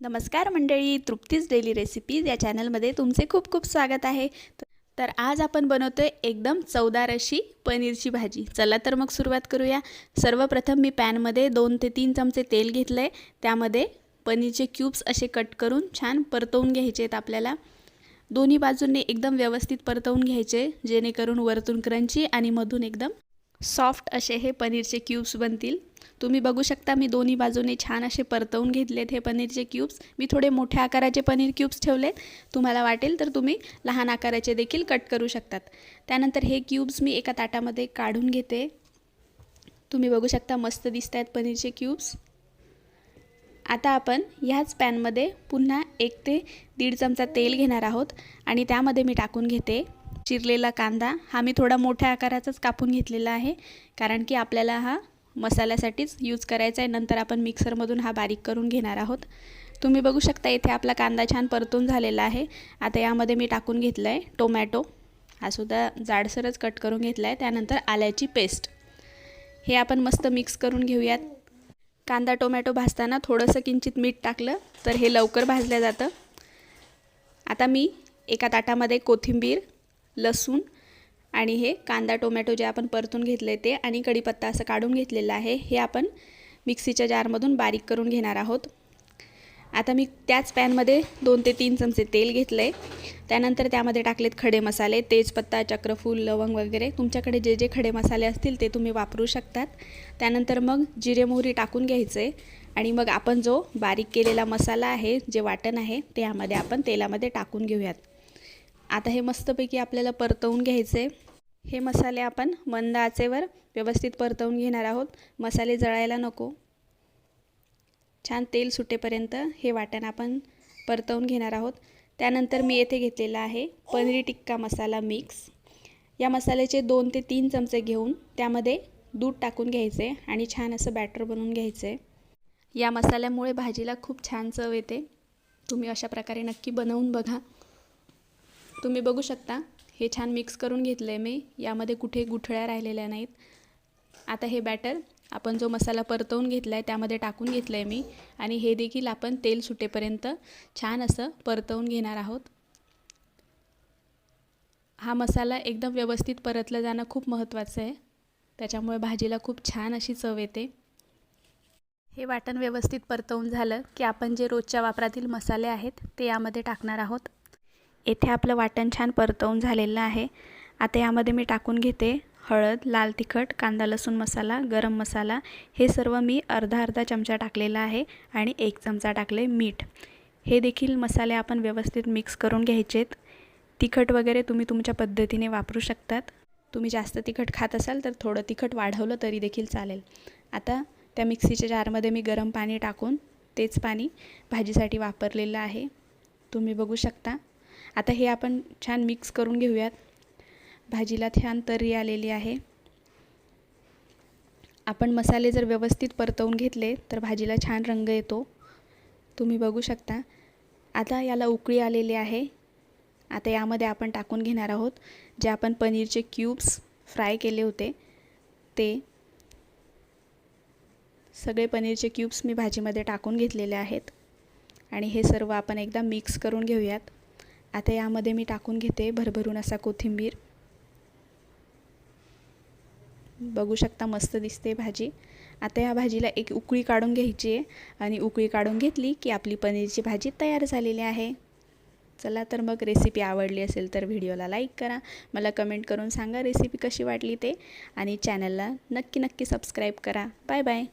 नमस्कार मंडळी Trupti's daily recipes या चॅनलमध्ये तुमचे खूप खूप स्वागत आहे. तर आज आपण बनवतो आहे एकदम चवदार अशी पनीरची भाजी. चला तर मग सुरुवात करूया. सर्वप्रथम मी पॅनमध्ये दोन ते तीन चमचे तेल घेतलं आहे त्यामध्ये पनीरचे क्यूब्स असे कट करून छान परतवून घ्यायचे आहेत आपल्याला. दोन्ही बाजूंनी एकदम व्यवस्थित परतवून घ्यायचे जेणेकरून वरतून क्रंची आणि मधून एकदम सॉफ्ट असे हे पनीरचे क्यूब्स बनतील. तुम्ही बघू शकता मी दोन्ही बाजूने छान असे परतवून घेतलेत हे पनीरचे क्यूब्स. मी थोडे मोठ्या आकाराचे पनीर क्यूब्स ठेवलेत. तुम्हाला वाटेल तर तुम्ही लहान आकाराचे देखील कट करू शकतात. त्यानंतर हे क्यूब्स मी एका ताटामध्ये काढून घेते. तुम्ही बघू शकता मस्त दिसत आहेत पनीरचे क्यूब्स. आता आपण ह्याच पॅनमध्ये पुन्हा एक ते दीड चमचा तेल घेणार आहोत आणि त्यामध्ये मी टाकून घेते. चिरलेला कांदा हा मी थोडा मोठ्या आकाराचाच कापून घेतलेला आहे कारण की आपल्याला हा मसाल्यासाठीच यूज करायचा आहे. नंतर आपण मिक्सरमधून हा बारीक करून घेणार आहोत. तुम्ही बघू शकता इथे आपला कांदा छान परतून झालेला आहे. आता यामध्ये मी टाकून घेतलं आहे टोमॅटो. हा सुद्धा जाडसरच कट करून घेतला आहे त्यानंतर आल्याची पेस्ट हे आपण मस्त मिक्स करून घेऊयात. कांदा टोमॅटो भाजताना थोडंसं किंचित मीठ टाकलं तर हे लवकर भाजलं जातं. आता मी एका ताटामध्ये कोथिंबीर लसूण आणि हे कांदा टोमॅटो जे आपण परतून घेतले ते आणि कढीपत्ता असं काढून घेतलेलं आहे हे आपण मिक्सीच्या जारमधून बारीक करून घेणार आहोत. आता मी त्याच पॅनमध्ये दोन ते तीन चमचे तेल घेतलं आहे त्यानंतर त्यामध्ये टाकलेत खडे मसाले तेजपत्ता चक्रफूल लवंग वगैरे. तुमच्याकडे जे जे खडे मसाले असतील ते तुम्ही वापरू शकतात. त्यानंतर मग जिरे मोहरी टाकून घ्यायचे आणि मग आपण जो बारीक केलेला मसाला आहे जे वाटण आहे ते यामध्ये आपण तेलामध्ये टाकून घेऊयात. आता हे मस्तपैकी आपल्याला परतवून घ्यायचे हे मसाले आपण मंद आचेवर व्यवस्थित परतवून घेणार आहोत. मसाले जळायला नको. छान तेल सुटेपर्यंत हे वाटण आपण परतवून घेणार आहोत. त्यानंतर मी येथे घेतलेला आहे पनीर टिक्का मसाला मिक्स. या मसाल्याचे दोन ते तीन चमचे घेऊन त्यामध्ये दूध टाकून घ्यायचे आणि छान असं बॅटर बनवून घ्यायचे. या मसाल्यामुळे भाजीला खूप छान चव येते. तुम्ही अशा प्रकारे नक्की बनवून बघा. तुम्ही बघू शकता हे छान मिक्स करून घेतलं आहे मी. यामध्ये कुठे गुठळ्या राहिलेल्या नाहीत. आता हे बॅटर आपण जो मसाला परतवून घेतला आहे त्यामध्ये टाकून घेतलं आहे मी. आणि हे देखील आपण तेल सुटेपर्यंत छान असं परतवून घेणार आहोत. हा मसाला एकदम व्यवस्थित परतलं जाणं खूप महत्त्वाचं आहे. त्याच्यामुळे भाजीला खूप छान अशी चव येते. हे वाटण व्यवस्थित परतवून झालं की आपण जे रोजच्या वापरातील मसाले आहेत ते यामध्ये टाकणार आहोत. येथे आपलं वाटण छान परतवून झालेलं आहे. आता यामध्ये मी टाकून घेते हळद लाल तिखट कांदा लसूण मसाला गरम मसाला. हे सर्व मी अर्धा अर्धा चमचा टाकलेला आहे आणि एक चमचा टाकले मीठ. हे देखील मसाले आपण व्यवस्थित मिक्स करून घ्यायचेत. तिखट वगैरे तुम्ही तुमच्या पद्धतीने वापरू शकतात. तुम्ही जास्त तिखट खात असाल तर थोडं तिखट वाढवलं तरी देखील चालेल. आता त्या मिक्सीच्या जारमध्ये मी गरम पाणी टाकून तेच पाणी भाजीसाठी वापरलेलं आहे. तुम्ही बघू शकता. आता हे आपण छान मिक्स करून घेऊयात. भाजीला छान तर्री आलेली आहे. आपण मसाले जर व्यवस्थित परतवून घेतले तर भाजीला छान रंग येतो. तुम्ही बघू शकता. आता याला उकळी आलेली आहे. आता यामध्ये आपण टाकून घेणार आहोत जे आपण पनीरचे क्यूब्स फ्राय केले होते. ते सगळे पनीरचे क्यूब्स मी भाजीमध्ये टाकून घेतलेले आहेत. आणि हे सर्व आपण एकदा मिक्स करून घेऊयात. आता यामध्ये मी टाकून घेते भरभरून असा कोथिंबीर. बघू शकता मस्त दिसते भाजी. आता या भाजीला एक उकळी काढून घ्यायची आहे आणि उकळी काढून घेतली की आपली पनीरची भाजी तयार झालेली आहे. चला तर मग रेसिपी आवडली असेल तर व्हिडिओला लाईक करा. मला कमेंट करून सांगा रेसिपी कशी वाटली ते. आणि चॅनलला नक्की नक्की सबस्क्राईब करा. Bye bye